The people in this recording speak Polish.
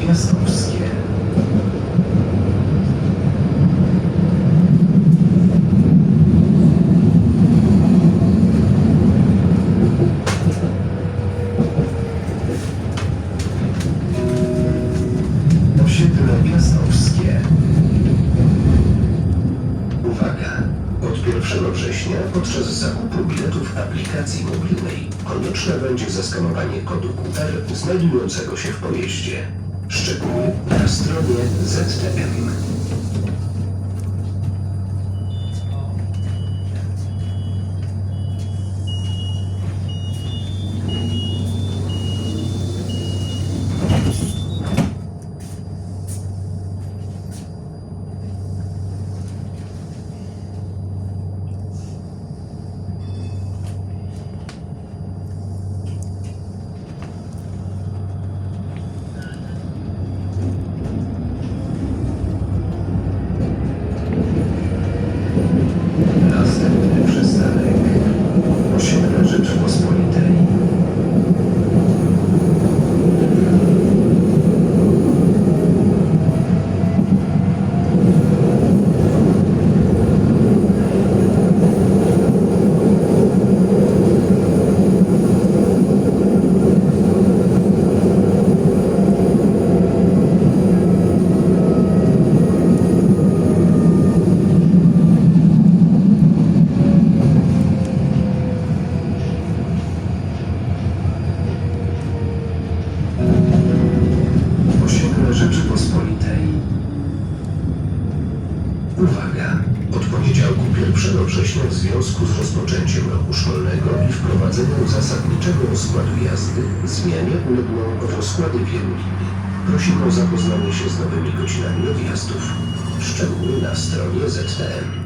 Piastowskie. Osiedle Piastowskie. Od 1 września podczas zakupu biletów w aplikacji mobilnej konieczne będzie zaskanowanie kodu QR znajdującego się w pojeździe. Szczegóły na stronie ZTM. Od poniedziałku 1 września w związku z rozpoczęciem roku szkolnego i wprowadzeniem zasadniczego rozkładu jazdy zmianie ulegną rozkłady wielu linii. Prosimy o zapoznanie się z nowymi godzinami odjazdów. Szczegóły na stronie ZTM.